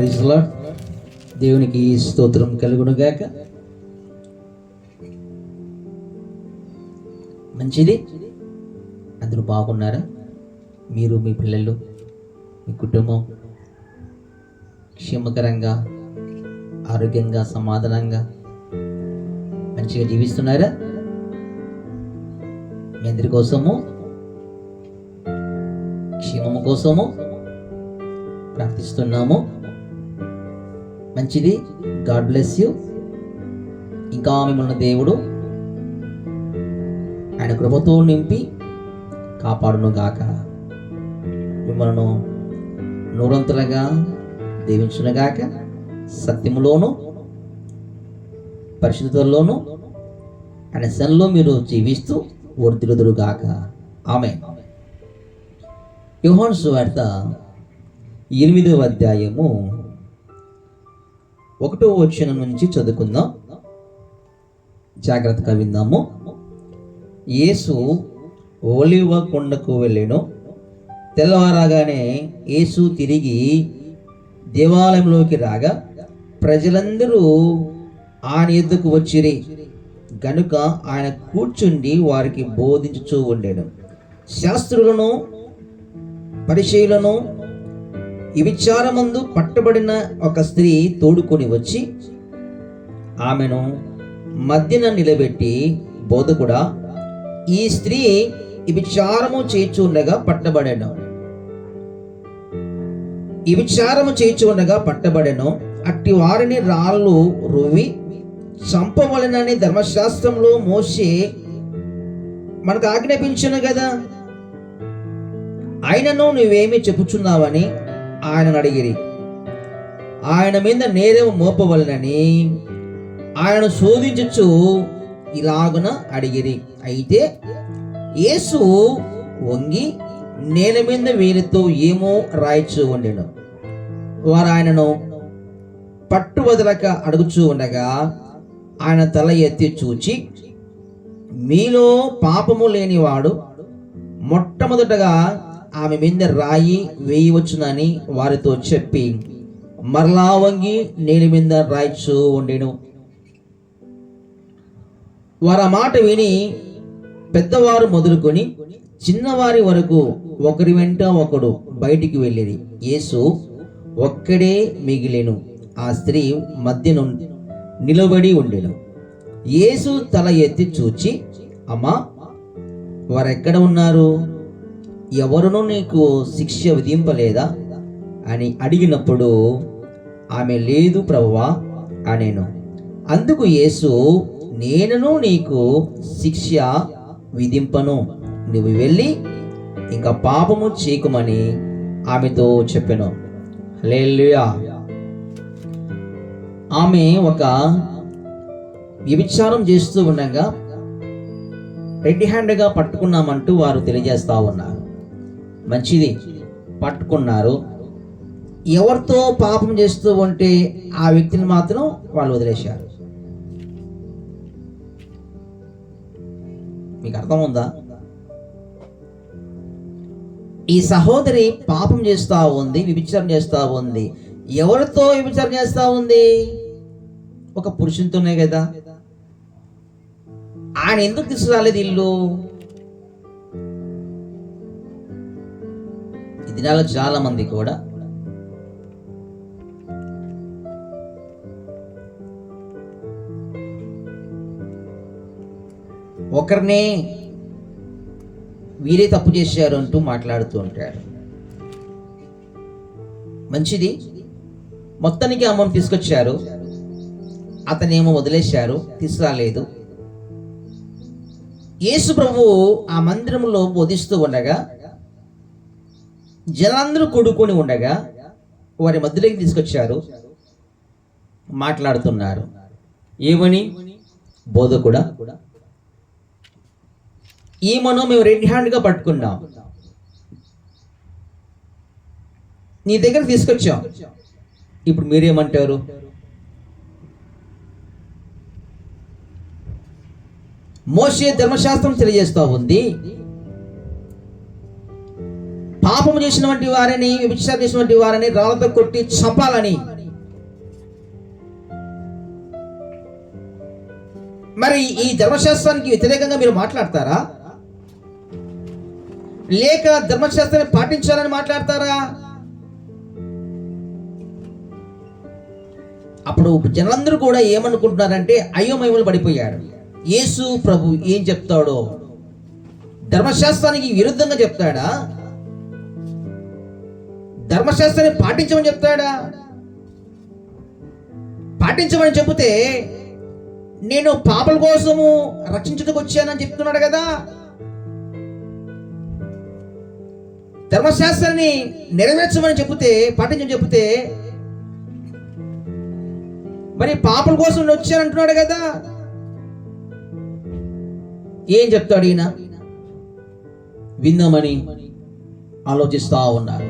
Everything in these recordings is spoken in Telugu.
ప్రైజ్లా దేవునికి స్తోత్రం కలుగునుగాక. మంచిది? అందరూ బాగున్నారా? మీరు మీ పిల్లలు మీ కుటుంబం క్షేమకరంగా ఆరోగ్యంగా సమాధానంగా మంచిగా జీవిస్తున్నారా? మీ అందరి కోసము? క్షేమము కోసము ప్రార్థిస్తున్నాము. మంచిది. గాడ్ బ్లెస్ యూ ఇంకా మిమ్మల్ని దేవుడు ఆయన కృపతో నింపి కాపాడును గాక. మిమ్మల్ని నూరంతులుగా దీవించునుగాక సత్యములోను పరిశుద్ధతలోను ఆయన శనలో మీరు జీవిస్తూ వర్తిలుదురుగాక ఆమె యోహాను సువార్త ఎనిమిదవ అధ్యాయము ఒకటో వచనం నుంచి చదువుకుందాం. జాగ్రత్తగా విందాము. యేసు ఒలివ కొండకు వెళ్ళాను తెల్లవారాగానే యేసు తిరిగి దేవాలయంలోకి రాగా ప్రజలందరూ ఆయన ఎద్దుకు వచ్చిరి. గనుక ఆయన కూర్చుండి వారికి బోధించుచూ ఉండేను. శాస్త్రులను పరిచయులను ఈ విచారమందు పట్టబడిన ఒక స్త్రీ తోడుకొని వచ్చి ఆమెను మధ్యన నిలబెట్టి బోధకుడా ఈ స్త్రీ ఈ విచారము చేర్చుండగా పట్టబడెను. ఈ విచారము చేర్చుండగా పట్టబడెను. అట్టి వారిని రాళ్ళు రువ్వి చంపవలనని ధర్మశాస్త్రంలో మోసే మనకు ఆజ్ఞాపించను కదా. ఆయనను నువ్వేమి చెప్పుచున్నావని ఆయనను అడిగిరి ఆయన మీద నేరం మోపవలనని ఆయన శోధించచ్చు ఇలాగున అడిగిరి. అయితే యేసు వంగి నేల మీద వీరితో ఏమో రాయిచూ ఉండెను. వారు ఆయనను పట్టు వదలక అడుగుచూ ఉండగా ఆయన తల ఎత్తి చూచి మీలో పాపము లేనివాడు మొట్టమొదటగా ఆమె మీద రాయి వేయవచ్చునని వారితో చెప్పి మరలా వంగి నేల మీద రాయిచూ ఉండేను. వారు ఆ మాట విని పెద్దవారు మొదలుకొని చిన్నవారి వరకు ఒకరి వెంట ఒకడు బయటికి వెళ్ళేది యేసు ఒక్కడే మిగిలేను. ఆ స్త్రీ మధ్యను నిలబడి ఉండెను. యేసు తల ఎత్తి చూచి అమ్మా వారెక్కడ ఉన్నారు? ఎవరునూ నీకు శిక్ష విధింపలేదా? అని అడిగినప్పుడు ఆమె లేదు ప్రభువా అనేను. అందుకు యేసు నేనును నీకు శిక్ష విధింపను. నువ్వు వెళ్ళి ఇంకా పాపము చేయకుమని ఆమెతో చెప్పాను. లేలుయా ఆమె ఒక వ్యభిచారం చేస్తూ ఉండగా రెడ్ హ్యాండ్గా పట్టుకున్నామంటూ వారు తెలియజేస్తూ ఉన్నారు. మంచిది. పట్టుకున్నారు. ఎవరితో పాపం చేస్తూ ఉంటే ఆ వ్యక్తిని మాత్రం వాళ్ళు వదిలేశారు. మీకు అర్థం ఉందా ఈ సహోదరి పాపం చేస్తూ ఉంది విభిచారం చేస్తూ ఉంది. ఎవరితో విభిచారం చేస్తూ ఉంది? ఒక పురుషునితోనే కదా. ఆయన ఎందుకు తీసుకురాలేదు ఇల్లు? దినాల్లో చాలా మంది కూడా ఒకరినే వీరే తప్పు చేశారు అంటూ మాట్లాడుతూ ఉంటారు. మంచిది. మొత్తానికి అమ్మను తీసుకొచ్చారు. అతనేమో వదిలేశారు. తీసుకురాలేదు. యేసు ప్రభు ఆ మందిరంలో బోధిస్తూ ఉండగా జనాలందరూ కొడుకొని ఉండగా వారి మధ్యలోకి తీసుకొచ్చారు. మాట్లాడుతున్నారు. ఏమని? బోధకుడా? ఈమెను మేము రెడ్ హ్యాండ్గా పట్టుకున్నాం. నీ దగ్గర తీసుకొచ్చాం. ఇప్పుడు మీరేమంటారు? మోసే ధర్మశాస్త్రం తెలియజేస్తా ఉంది. పాపం చేసినటువంటి వారిని విభిచారం చేసినటువంటి వారిని రాళ్ళతో కొట్టి చంపాలని. మరి ఈ ధర్మశాస్త్రానికి వ్యతిరేకంగా మీరు మాట్లాడతారా? లేక ధర్మశాస్త్రాన్ని పాటించాలని మాట్లాడతారా? అప్పుడు జనలందరూ కూడా ఏమనుకుంటున్నారంటే అయోమయములు పడిపోయారు. యేసు ప్రభు ఏం చెప్తాడో? ధర్మశాస్త్రానికి విరుద్ధంగా చెప్తాడా? ధర్మశాస్త్రాన్ని పాటించమని చెప్తాడా? పాటించమని చెబితే నేను పాపల కోసము రక్షించుటకు వచ్చానని చెప్తున్నాడు కదా. ధర్మశాస్త్రాన్ని నెరవేర్చమని చెబితే పాటించమని చెబితే మరి పాపల కోసం నేను వచ్చానంటున్నాడు కదా. ఏం చెప్తాడు ఈయన? విందామని ఆలోచిస్తా ఉన్నారు.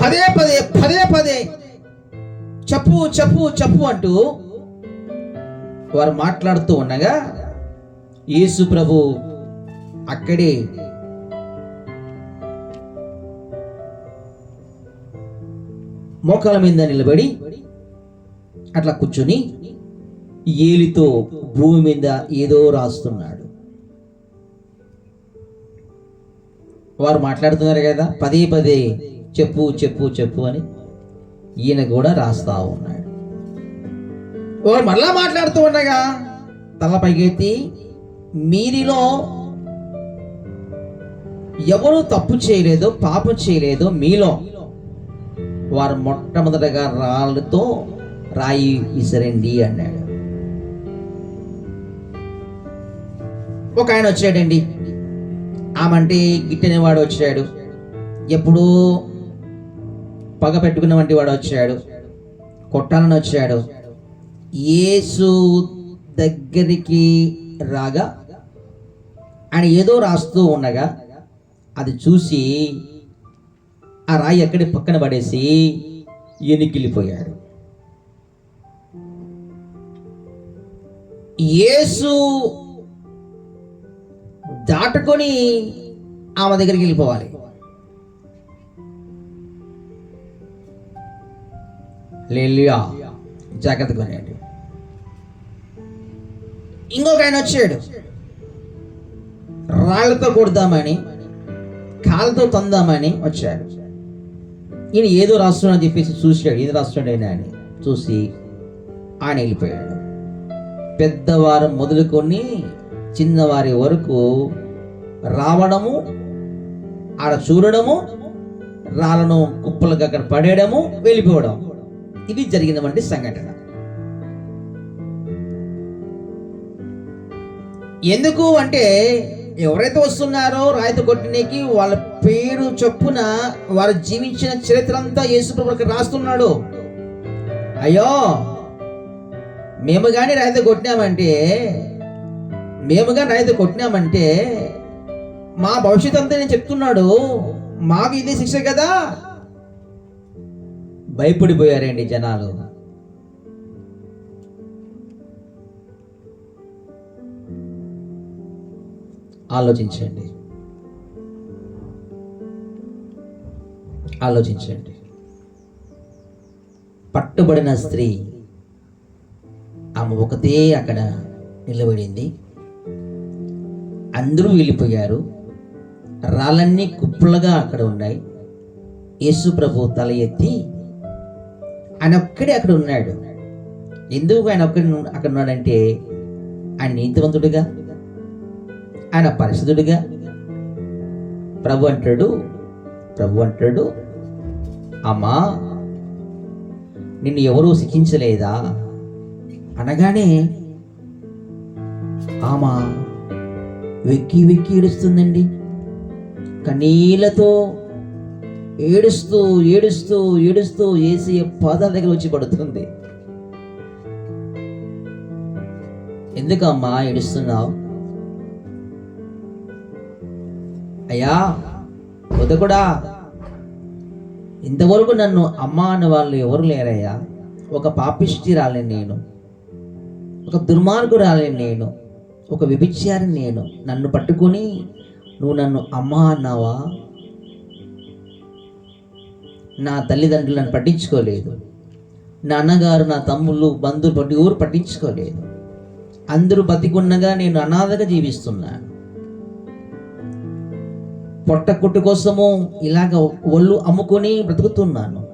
పదే పదే పదే పదే. చెప్పు చెప్పు చెప్పు అంటూ వారు మాట్లాడుతూ ఉండగా యేసు ప్రభు అక్కడే మోకాల మీద నిలబడి అట్లా కూర్చొని ఏలితో భూమి మీద ఏదో రాస్తున్నాడు. వారు మాట్లాడుతున్నారు కదా పదే పదే చెప్పు చెప్పు చెప్పు అని ఈయన కూడా రాస్తా ఉన్నాడు. వారు మరలా మాట్లాడుతూ ఉండగా తల పైకెత్తి మీరిలో ఎవరు తప్పు చేయలేదో పాపం చేయలేదో మీలో వారు మొట్టమొదటగా రాళ్ళతో రాయి విసరండి అన్నాడు. ఒక ఆయన వచ్చాడండి. ఆమంటే గిట్టని వాడు వచ్చాడు. ఎప్పుడూ పగ పెట్టుకున్న వంటి వాడు వచ్చాడు. కొట్టాలని వచ్చాడు. యేసు దగ్గరికి రాగా ఆయన ఏదో రాస్తూ ఉండగా అది చూసి ఆ రాయి ఎక్కడి పక్కన పడేసి ఎనికిలిపోయాడు. యేసు దాటుకొని ఆమె దగ్గరికి వెళ్ళిపోవాలి. లేలియా జాగ్రత్త కొనేయండి ఇంకొక ఆయన వచ్చాడు. రాళ్ళతో కొడదామని కాళ్ళతో తందామని వచ్చాడు. ఈయన ఏదో రాస్తున్నాడని చెప్పేసి చూశాడు. ఏది రాస్తున్నాడు ఆయన అని చూసి ఆయన వెళ్ళిపోయాడు. పెద్దవారు మొదలుకొని చిన్నవారి వరకు రావడము ఆడ చూడడము రాళ్ళను కుప్పలకు అక్కడ పడేయడము వెళ్ళిపోవడం. ఇది జరిగినటువంటి సంఘటన. ఎందుకు అంటే ఎవరైతే వస్తున్నారో రాయిత కొట్టినకి వాళ్ళ పేరు చొప్పున వారు జీవించిన చరిత్ర అంతా యేసుప్రభుకి రాస్తున్నాడు. అయ్యో మేము కానీ రాయిత కొట్టినామంటే మేము కానీ రాయిత కొట్టినామంటే మా భవిష్యత్ అంతా నేను చెప్తున్నాడు. మాకు ఇది శిక్ష కదా. భయపడిపోయారండి జనాలు. ఆలోచించండి. ఆలోచించండి. పట్టుబడిన స్త్రీ ఆమె ఒకతే అక్కడ నిలబడింది. అందరూ వెళ్ళిపోయారు. రాళ్ళన్నీ కుప్పలుగా అక్కడ ఉన్నాయి. యేసు ప్రభు తల ఎత్తి ఆయన ఒక్కడే అక్కడ ఉన్నాడు. ఎందుకు ఆయన ఒక్కడి అక్కడ ఉన్నాడంటే ఆయన నీతివంతుడుగా ఆయన పరిశుద్ధుడుగా. ప్రభు అంటాడు ప్రభు అంటాడు అమ్మా నిన్ను ఎవరూ శిక్షించలేదా? అనగానే ఆమా వెక్కి వెక్కి ఏడుస్తుందండి. కన్నీళ్ళతో ఏడుస్తూ ఏడుస్తూ ఏడుస్తూ ఏసీ పాదాల దగ్గర వచ్చి పడుతుంది. ఎందుకమ్మా ఏడుస్తున్నావు? అయ్యా వదకుడా. ఇంతవరకు నన్ను అమ్మ అన్న వాళ్ళు ఎవరు లేరయ్యా? ఒక పాపిష్టి రాలేను నేను ఒక దుర్మార్గురాలని నేను ఒక వ్యభిచారి నేను. నన్ను పట్టుకొని నువ్వు నన్ను అమ్మ అన్నావా? నా తల్లిదండ్రులు నన్ను పట్టించుకోలేదు. నా అన్నగారు నా తమ్ముళ్ళు బంధువులు పట్టి ఊరు పట్టించుకోలేదు. అందరూ బతికున్నగా నేను అనాథగా జీవిస్తున్నాను. పొట్ట కొట్టు కోసము ఇలాగ ఒళ్ళు అమ్ముకొని బ్రతుకుతున్నాను.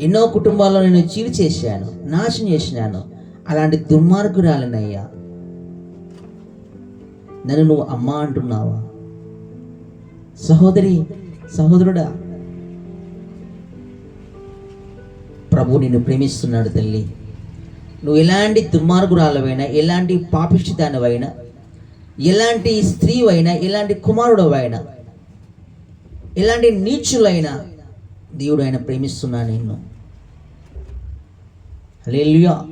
ఎన్నో కుటుంబాల్లో నేను చీలి చేశాను నాశనం చేసినాను. అలాంటి దుర్మార్గురాలనయ్యా. నన్ను నువ్వు అమ్మ అంటున్నావా? సహోదరి సహోదరుడా ప్రభు నిన్ను ప్రేమిస్తున్నాడు తల్లి. నువ్వు ఎలాంటి దుర్మార్గురాలవైనా ఎలాంటి పాపిష్టిదానివైనా ఎలాంటి స్త్రీవైనా ఎలాంటి కుమారుడవైనా ఎలాంటి నీచులైనా దేవుడు ఆయన ప్రేమిస్తున్నా నిన్ను. లేలుయా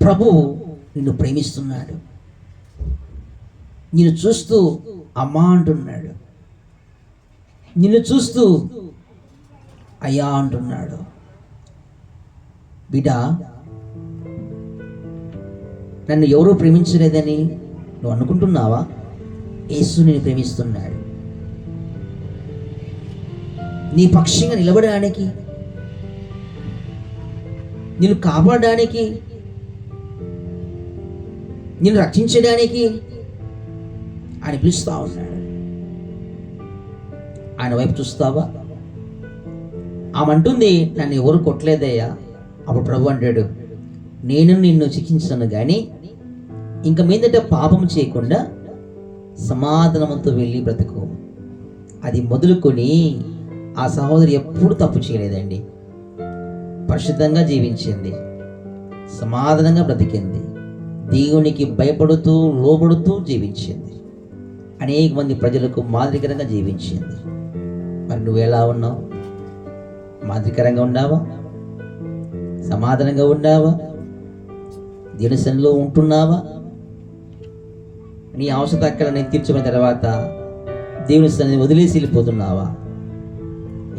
ప్రభు నిన్ను ప్రేమిస్తున్నాడు. నిన్ను చూస్తూ అమ్మా అంటున్నాడు. నిన్ను చూస్తూ అయ్యా అంటున్నాడు. బిడ్డ నన్ను ఎవరూ ప్రేమించలేదని నువ్వు అనుకుంటున్నావా? యేసు నేను ప్రేమిస్తున్నాడు. నీ పక్షంగా నిలబడడానికి నిన్ను కాపాడడానికి నిన్ను రక్షించడానికి ఆయన పిలుస్తూ ఉన్నాడు. ఆయన వైపు చూస్తావా? ఆమె అంటుంది నన్ను ఎవరు కొట్టలేదయ్యా? అప్పుడు ప్రభు అంటాడు నేను నిన్ను శిక్షించను కానీ ఇంక మీదట పాపం చేయకుండా సమాధానంతో వెళ్ళి బ్రతుకు. అది మొదలుకొని ఆ సహోదరి ఎప్పుడు తప్పు చేయలేదండి. పరిశుద్ధంగా జీవించింది. సమాధానంగా బ్రతికింది. దేవునికి భయపడుతూ లోబడుతూ జీవించింది. అనేక మంది ప్రజలకు మాదిరికరంగా జీవించింది. మరి నువ్వెలా ఎలా ఉన్నావు? మాదికరంగా ఉన్నావా? సమాధానంగా ఉన్నావా? దినసంలో ఉంటున్నావా? నీ అవసరతక్కలని తీర్చుకున్న తర్వాత దేవుని సన్నిధిని వదిలేసి వెళ్ళిపోతున్నావా?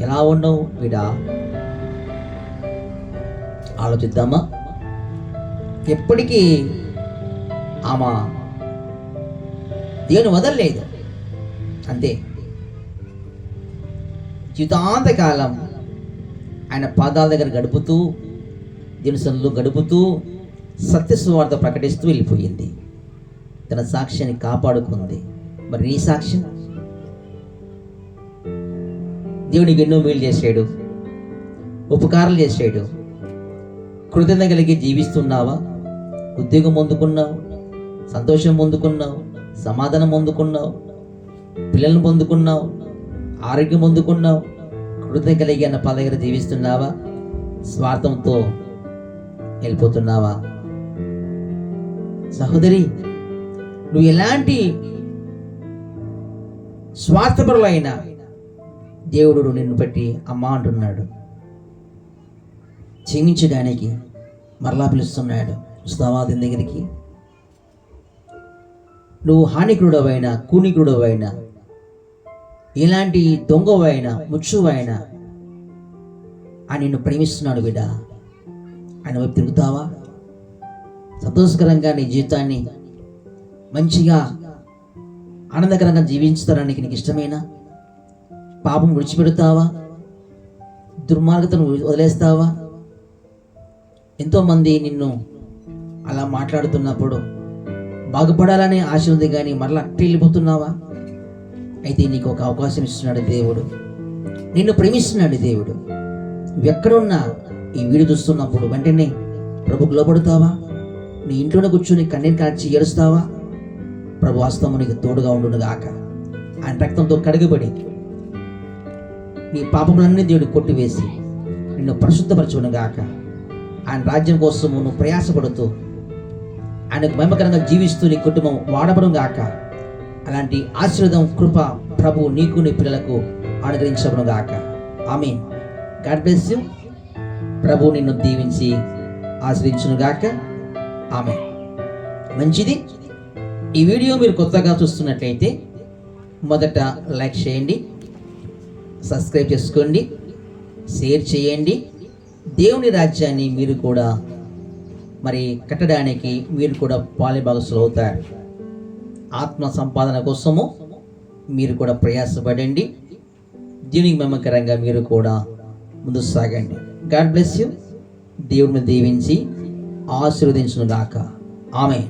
ఎలా ఉన్నావు వీడా ఆలోచిద్దామా? ఎప్పటికీ ఆమె దేవుని వదలలేదు. అంతే. జీవితాంతకాలం ఆయన పాదాల దగ్గర గడుపుతూ దినసంలో గడుపుతూ సత్యస్వార్త ప్రకటిస్తూ వెళ్ళిపోయింది. తన సాక్ష్యాన్ని కాపాడుకుంది. మరి నీ సాక్ష్యం? దేవునికి ఎన్నో మేలు చేసాడు ఉపకారాలు చేసాడు కృతజ్ఞత కలిగి జీవిస్తున్నావా? ఉద్యోగం పొందుకున్నావు సంతోషం పొందుకున్నావు సమాధానం పొందుకున్నావు పిల్లలను పొందుకున్నావు ఆరోగ్యం అందుకున్నావు కృతజ్ఞత కలిగి అన్న దగ్గర జీవిస్తున్నావా? స్వార్థంతో వెళ్ళిపోతున్నావా? సహోదరి నువ్వు ఎలాంటి స్వార్థపరులైన దేవుడు నిన్ను బట్టి అమ్మ అంటున్నాడు. క్షమించడానికి మరలా పిలుస్తున్నాడు. వస్తావా దీని దగ్గరికి. నువ్వు హానికుడవైనా కూనికుడవైనా ఎలాంటి దొంగవైనా ముచ్చువైనా ఆయన నిన్ను ప్రేమిస్తున్నాడు బిడ్డ. ఆయన వైపు తిరుగుతావా? సంతోషకరంగా నీ జీవితాన్ని మంచిగా ఆనందకరంగా జీవించడానికి నీకు ఇష్టమేనా? పాపం విడిచిపెడతావా? దుర్మార్గతను వదిలేస్తావా? ఎంతోమంది నిన్ను అలా మాట్లాడుతున్నప్పుడు బాగుపడాలనే ఆశ ఉంది కానీ మరలా అట్టి వెళ్ళిపోతున్నావా? అయితే నీకు ఒక అవకాశం ఇస్తున్నాడు దేవుడు. నిన్ను ప్రేమిస్తున్నాడు దేవుడు. ఎక్కడున్నా ఈ వీడియో చూస్తున్నప్పుడు వెంటనే ప్రభుకు లోపడతావా నీ ఇంట్లోనే కూర్చొని కన్నీరు కాల్చి ఏడుస్తావా? ప్రభు వాస్తవం నీకు తోడుగా ఉండును గాక. ఆయన రక్తంతో కడగబడి నీ పాపములన్నీ దేవుడు కొట్టివేసి నిన్ను పరిశుద్ధపరచును గాక. ఆయన రాజ్యం కోసం నువ్వు ప్రయాసపడుతూ ఆయనకు మహిమకరంగా జీవిస్తూ నీ కుటుంబం వాడబడం గాక. అలాంటి ఆశీర్వాదం కృప ప్రభు నీకు నీ పిల్లలకు అనుగ్రహించబడు గాక ఆమె గాడ్ బ్లెస్ యూ. ప్రభు నిన్ను దీవించి ఆశ్రయించును గాక ఆమె మంచిది. ఈ వీడియో మీరు కొత్తగా చూస్తున్నట్లయితే మొదట లైక్ చేయండి సబ్స్క్రైబ్ చేసుకోండి షేర్ చేయండి. దేవుని రాజ్యాన్ని మీరు కూడా మరి కట్టడానికి మీరు కూడా పాలిభాగస్తులు అవుతారు. ఆత్మ సంపాదన కోసము మీరు కూడా ప్రయాసపడండి. దీనికి నమ్మకరంగా మీరు కూడా ముందు సాగండి. God bless you. దేవుడిని దీవించి ఆశీర్వదించును గాక ఆమె